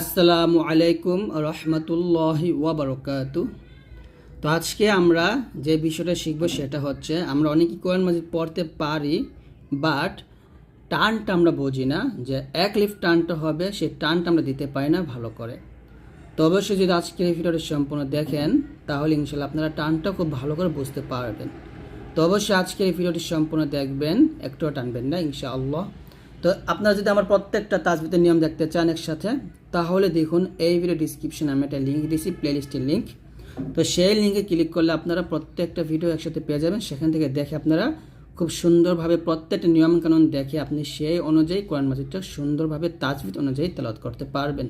আসসালামু আলাইকুম রহমতুল্লাহি ওয়াবারকাতু। তো আজকে আমরা যে বিষয়টা শিখব সেটা হচ্ছে, আমরা অনেকেই কোরআন মাজিদ পড়তে পারি, বাট টানটা আমরা বুঝি না যে এক লিফট টানটা হবে সেই টানটা আমরা দিতে পারি না ভালো করে। তো অবশ্যই যদি আজকের এই ভিডিওটা সম্পূর্ণ দেখেন, তাহলে ইনশাল্লাহ আপনারা টানটা খুব ভালো করে বুঝতে পারবেন। তো অবশ্যই আজকের এই ভিডিওটি সম্পূর্ণ দেখবেন, একটুও টানবেন না, ইনশাআল্লাহ। তো আপনারা যদি আমার প্রত্যেকটা তাজবিদের নিয়ম দেখতে চান একসাথে, তাহলে দেখুন এই ভিডিও ডিসক্রিপশনে আমি একটা লিঙ্ক দিয়েছি প্লেলিস্টের লিঙ্ক তো সেই লিঙ্কে ক্লিক করলে আপনারা প্রত্যেকটা ভিডিও একসাথে পেয়ে যাবেন। সেখান থেকে দেখে আপনারা খুব সুন্দরভাবে প্রত্যেকটা নিয়মকানুন দেখে আপনি সেই অনুযায়ী কোরআন মাজিদটা সুন্দরভাবে তাজবিদ অনুযায়ী তেলাওয়াত করতে পারবেন।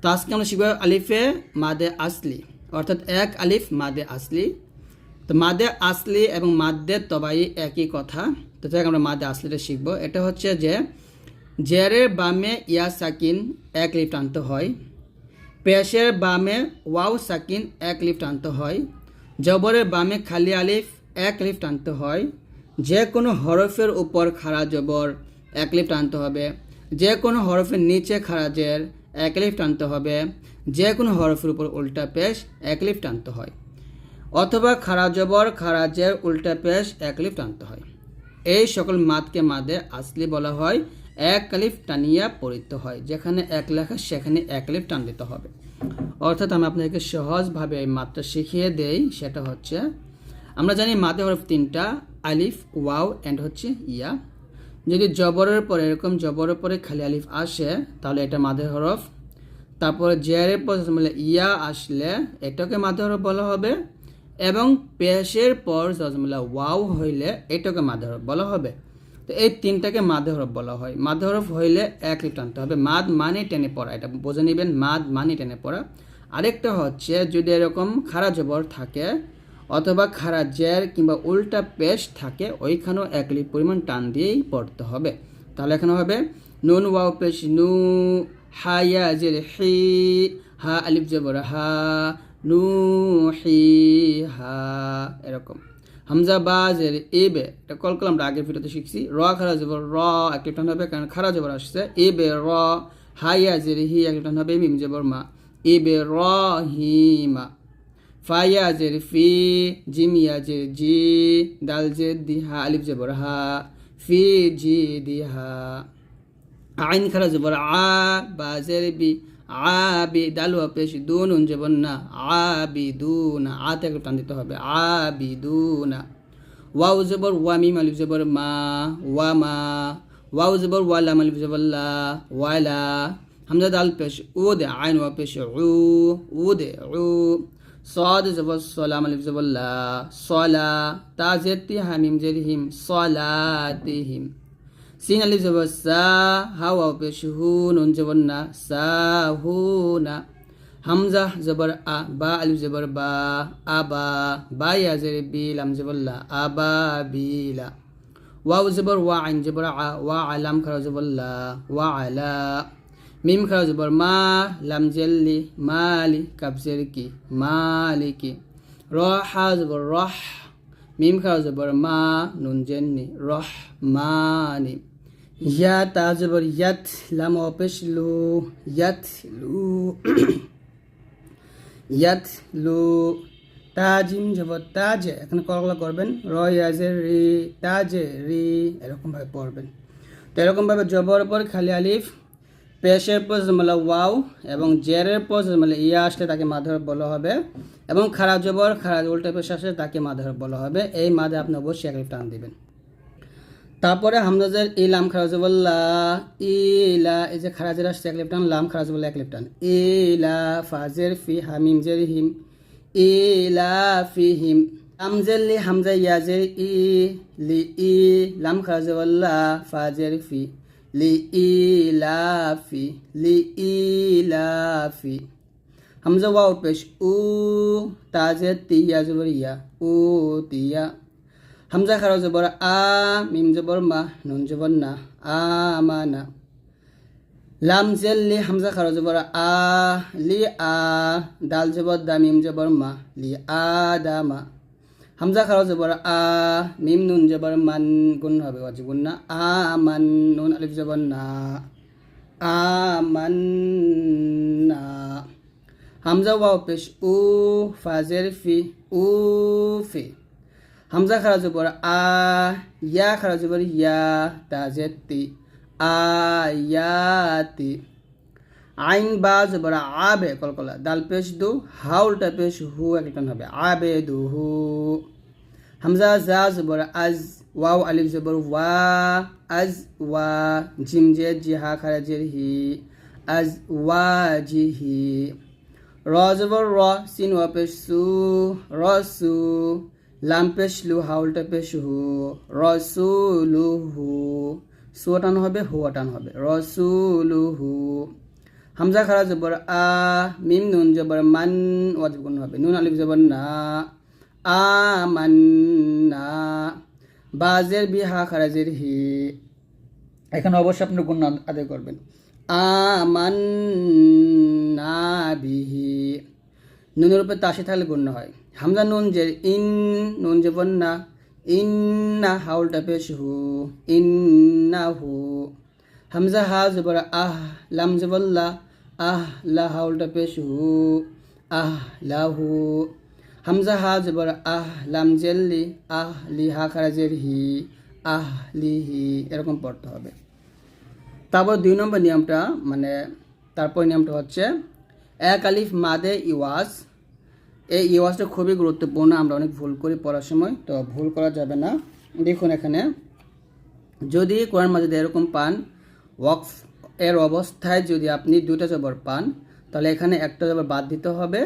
তো আজকে আমরা শিখব আলিফে মাদে আসলি, অর্থাৎ এক আলিফ মাদে আসলি। তো মাদে আসলি এবং মাদ্দে তবাই একই কথা। তো যাই আমরা মাদে আসলিটা শিখব। এটা হচ্ছে যে, জেরের বামে ইয়া সাকিন এক লিফট আনতে হয়, পেশের বামে ওয়াও সাকিন এক লিফট আনতে হয়, জবরের বামে খালি আলিফ এক লিফট আনতে হয় যে কোনো হরফের উপর খাড়া জবর এক লিফট আনতে হবে যে কোনো হরফের নিচে খাড়া জের এক লিফট আনতে হবে যে কোনো হরফের উপর উল্টা পেশ এক লিফট আনতে হয়, অথবা খাড়া জবর খারাজের উল্টা পেশ এক লিফট আনতে হয়। এই সকল মাদকে মাদে আসলি বলা হয়, এক কালিফ টানিয়া পড়িতে হয়, যেখানে এক লেখা, সেখানে এক লিফ টান দিতে হবে। অর্থাৎ আমি আপনাকে সহজভাবে এই মাত্রা শিখিয়ে দেই, সেটা হচ্ছে, আমরা জানি মাদে হরফ তিনটা, আলিফ, ওয়াও অ্যান্ড হচ্ছে ইয়া। যদি জবরের পরে এরকম জবরের পরে খালি আলিফ আসে, তাহলে এটা মাদে হরফ। তারপরে জেয়ারের পর ইয়া আসলে, এটাকে মাদে হরফ বলা হবে। এবং পেশের পর জজমুল্লাহ ওয়াও হইলে এটাকে মাদে বলা হবে। তো এই তিনটাকে মাদে হরফ বলা হয়। মাদে হরফ হইলে এক লিফ টানতে হবে। মাদ মানে টেনে পড়া, এটা বুঝে নেবেন, মাদ মানে টেনে পড়া। আরেকটা হচ্ছে যদি এরকম খারা জবর থাকে অথবা খারা জের কিংবা উল্টা পেশ থাকে, ওইখানেও এক লিফ পরিমাণ টান দিয়েই পড়তে হবে। তাহলে এখানে হবে নুন ওয়াও পেশ নু, হা, ইয়া, জের, হি, হা, আলিফ, জবর, হা। এরকম। হামজা বাজের এবে এটা কলকল আমরা আগের ভিডিওতে শিখছি। র, খারা জবর, র, একটা টান হবে, কারণ খারা জবর আসছে। এ বে, র হাইয়া জের হি, একটা টান হবে, মিম, জবর, মা। এ বে, র, হি, মা। ফাইয়া জের ফি জিমিয়া জের জি, দাল জের দিহা আলিফ, জবর, হা। ফি, জি দিহা আইন, খারা জবর, আ বা জের বি। আবি দালু পেশ দুন উন জবর না আবি দুনা আতে একটু টান দিতে হবে আবি দুনা ওয়াউ জবর ওয়া মিম আলিফ জবর মা ওয়া মা ওয়াউ জবর ওয়ালা আলিফ জবর লা ওয়ালা হামজা দাল পেশ উ দে আইন ওয়া পেশ উ উ দে উ صاد زبر صلاة ألف زبر لا صلا تا زيت حميم جرهم صلاتهم সিন আলিফ জব সা হাউ আউ পেশ হু নুন জবর না সা হু না হামজা জবর আ বা আলিফ জবর বা আবা বা ইয়াজের বিল আম জবল্লা আবা বিলা ওয়াউ জবর ওয়া আইন জবর আ ওয়া আলাম খারা জবল্লা ওয়া আলা মিম খারা জবর মা লাম জেল্লি মালি কাবজের কি মালিকি র হা জবর রহ মিম খারা জবর মা নুন জেন্নি রহ মানি ইয়া তা ইয়াত লাম অপেশ লু ইয়াত লু ইয়াত লু তাজিম জবর তাজে এখানে কলকলা করবেন র ইয়াজের রি তাজে রি এরকমভাবে পড়বেন তো এরকমভাবে জবর পর খালি আলিফ পেশের পর জমলা ওয়াও এবং জেরের পর জমলা ইয়া আসলে তাকে মাধব বলা হবে এবং খারাপ জবর খারাপ উল্টা পেশ আসলে তাকে মাধব বলা হবে। এই মাদে আপনি অবশ্যই এক টান দিবেন। তারপরে হামদাজের ইলাম খারাজবল্লা ইলা, এই যে খারাজের আসছে এক লিপটান লাম খারাজবল্লা এক লিপটান ইলা ফাজের ফি হামিম জের হিম, ইলা ফি হিম। আমজের লি, হামজা ইয়াজের ই, লি ই, লাম খারাজবল্লা ফাজের ফি। লি ইলা ফি লি ইলা ফি হামজা ওয়াও পেশ উ তাজের তিয়া জবর ইয়া উ তিয়া হামজা খারা জবর আ মিম জবর মা নুন জবর না আমানা লাম জেল লি হামজা খারা জবর আ লি আ দাল জবর দা মিম জবর মা লি আ দা মা হামজা খারা জবর আ, মিম নুন জবর মান গুণ হবে ওয়াজিব গুণ না। আ, মান নুন, আলিফ জবর না। আ, মান হামজা ওয়াও পেশ, উ, ফাজের ফি, উ, ফি। হামজা খারা জবর আ, ইয়া খারা জবর ইয়া তাজের তি। আয়াতি আইন বা জবর আবে কলকলা। দাল পেশ দু হাউলটা পেশ হু একটা হবে। আবে দু হু। হামজা জা জবর আজ ওয়াও আলিফ জবর ওয়া, আজ ওয়া জিম জে জি হা খারা জের হি, আজ ওয়া জি হি। র জবর র, সিন ওয়া পেশ সু, র সু, লাম পেশ লু হাউলটা পেশ হু। রসুলু হু। সু টান হবে, হু টান হবে। রসুলু হু। হামজা খারা জবর আ, মিম নুন জবর মান ওয়াজিব গুণ হবে। নুন আলিফ জবর না আমান্না বাজের বি, হা খারাজের হি। এখানে অবশ্যই আপনি গুণ আদায় করবেন। আমান্না বিহি নুনের উপরে তাসে থাকলে গণ্য হয়। হামজা নুন যে ইন নুন যে বন্যা ইন্না হাউলটা পেশ হু। ইন্না হু। হামজা হা জবর আহ, লাম জবল্লা আহ লা হাউলটা পেশ হু আহ লাহু হামজা হা জবর আহ লাম জেল্লি আহ লি হা খারাজের হি আহ লি হি এরকম পড়তে হবে। তারপর দুই নম্বর নিয়মটা মানে তারপর নিয়মটা হচ্ছে, এক আলিফ মাদে ইওয়াজ। এই ইওয়াজটা খুবই গুরুত্বপূর্ণ, আমরা অনেক ভুল করি পড়ার সময়, তো ভুল করা যাবে না। দেখুন এখানে, যদি কোরআন মাজিদ এরকম পান, ওয়াকফ এর অবস্থায় যদি আপনি দুটা জবর পান, তাহলে এখানে একটা জবর বাদ দিতে হবে,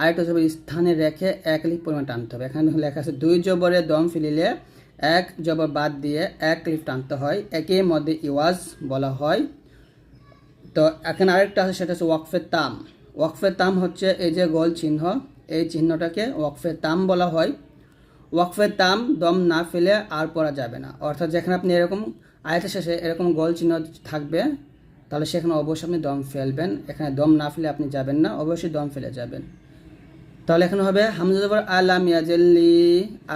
আরেকটা জবর স্থানে রেখে এক লিখ পরিমাণ টানতে হবে। এখানে লেখা আছে, দুই জবরে দম ফেলিলে এক জবর বাদ দিয়ে এক লিফ টানতে হয়। একের মধ্যে ইওয়াজ বলা হয়। তো এখানে আরেকটা আছে, সেটা হচ্ছে ওয়াকফে তাম। ওয়াকফে তাম হচ্ছে এই যে গোল চিহ্ন, এই চিহ্নটাকে ওয়াকফে তাম বলা হয়। ওয়াকফে তাম দম না ফেলে আর পড়া যাবে না। অর্থাৎ যেখানে আপনি এরকম, আয়তের শেষে এরকম গোল চিহ্ন থাকবে তাহলে সেখানে অবশ্যই আপনি দম ফেলবেন। এখানে দম না ফেলে আপনি যাবেন না, অবশ্যই দম ফেলে যাবেন। তাহলে এখানে হবে হামজা জবর আলাম ইয়াজল্লি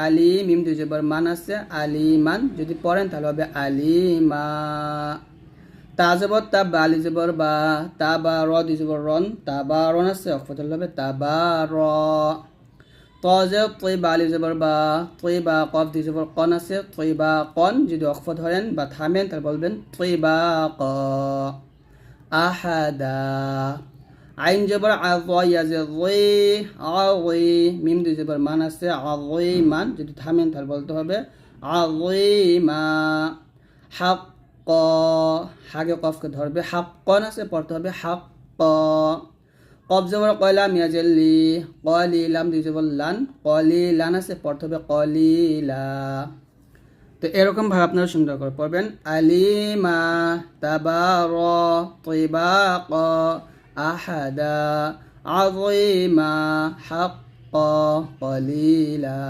আলি মিম দুই জবর মান আছে আলি মান যদি পড়েন তাহলে হবে আলিমা। তা জবর তা বা আলি জবর বা তা বা র দুই জবর রন তা বা রন আছে অক্ষত হবে তা বা র ত যে তৈ বা আলি জবর বা তৈ বা কফ দুই জবর কন আছে তৈ বা কন। যদি অক্ষ ধরেন বা থামেন তাহলে বলবেন তৈ বা ক। আহাদা। আইন জবর আজে আই মিম দুই জবর মান আছে আই মান, যদি থামেন তাহলে বলতে হবে আই মা হাক ক হাগে কফকে ধরবে হাক কন আছে, পড়তে হবে হাক ক কফ জবর কয়লা মিয়াজেল্লি কলি লাম দুই জবর লান কলি লান আছে, পড়তে কলিলা তো এরকম ভাবে আপনারা সুন্দর করে পড়বেন। আলিমা তাবার তৈবা ক আহাদা আযীমা হাক্কা কলিলা।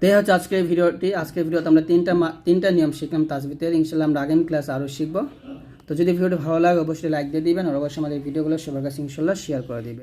তো হচ্ছে আজকের ভিডিওটি। আজকের ভিডিওতে আমরা তিনটা তিনটা নিয়ম শিখলাম তাজবিতের। ইনশাল্লাহ আমরা আগামী ক্লাস আরও শিখব। তো যদি ভিডিওটি ভালো লাগে, অবশ্যই লাইক দিয়ে দিবেন। আর অবশ্যই আমাদের ভিডিওগুলো সবার কাছে ইনশাল্লাহ শেয়ার করে দিবেন।